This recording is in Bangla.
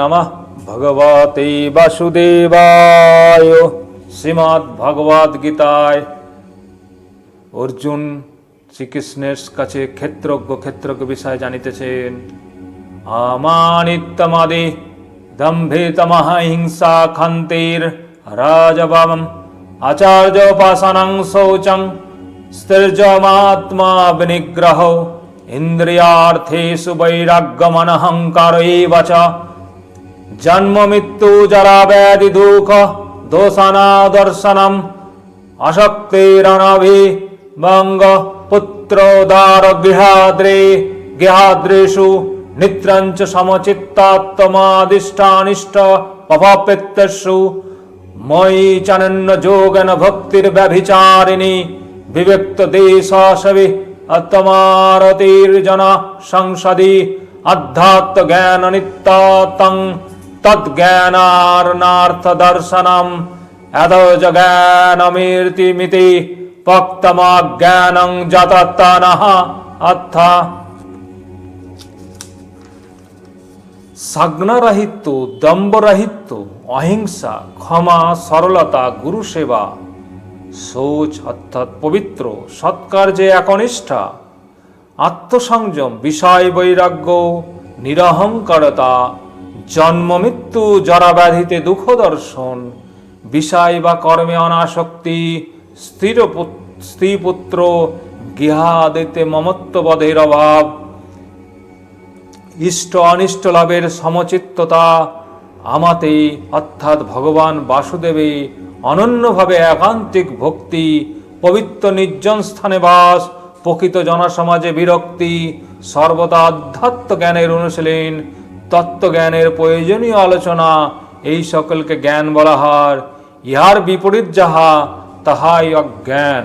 নমঃ ভগবতে বাসুদেবায় শ্রীমদ্ ভগবদ গীতায় অর্জুন শ্রীকৃষ্ণের কাছে ক্ষেত্রজ্ঞ ক্ষেত্রজ্ঞ বিষয় জানিতেছেন আমানিত্যমাদি দম্ভিতমহ হিংসা খান্তির রাজবাম আচার্য উপাসনং শৌচং স্থির্যমাত্মা বিনিগ্রহ ইন্দ্রিয়ার্থেষু বৈরাগ্যমনহংকার এব জন্ম মৃত্যু জরা ব্যাধি দুঃখ দোষানা দর্শনম অশক্তিরনভিভঙ্গ পুত্রোদার গৃহাদ্রে গৃহাদ্রেষু নিত্রঞ্চ সমচিত্তাত্মাদিষ্টানিষ্ট পভাপেত্যসু ময়ি চানন্য যোগন ভক্তির ব্যভিচারিণী বিবেক্ত দেশাসবি আত্মারতির্জন সংসদি অধ্যাত্ম জ্ঞান নিত্যাতং এদজ জ্ঞানমীর্তিমিতি পক্তমাজ্ঞানং যততনঃ অর্থ। সাগ্নারাহিত্য দম্বরাহিত্য অহিংসা, ক্ষমা, সরলতা গুরু সেবা শৌচ, অর্থাৎ পবিত্র, সৎকার্যে একনিষ্ঠা, আত্মসংযম, বিষয় বৈরাগ্য, নিরহংকারতা জন্ম মৃত্যু জরাব্যাধিতে দুঃখ দর্শন, বিষয় বা কর্মে অনাসক্তি, স্থির স্ত্রীপুত্র গৃহাদিতে মমত্ববোধের অভাব, ইষ্ট অনিষ্ট লাভের সমচিত্ততা, আমাতে অর্থাৎ ভগবান বাসুদেবে অনন্যভাবে একান্তিক ভক্তি, পবিত্র নির্জন স্থানে বাস, প্রকৃত জনসমাজে বিরক্তি, সর্বদা আধ্যাত্ম জ্ঞানের অনুশীলন তত্ত্বজ্ঞানের প্রয়োজনীয় আলোচনা এই সকলকে জ্ঞান বলা হয়। ইহার বিপরীত যাহা তাহাই অজ্ঞান।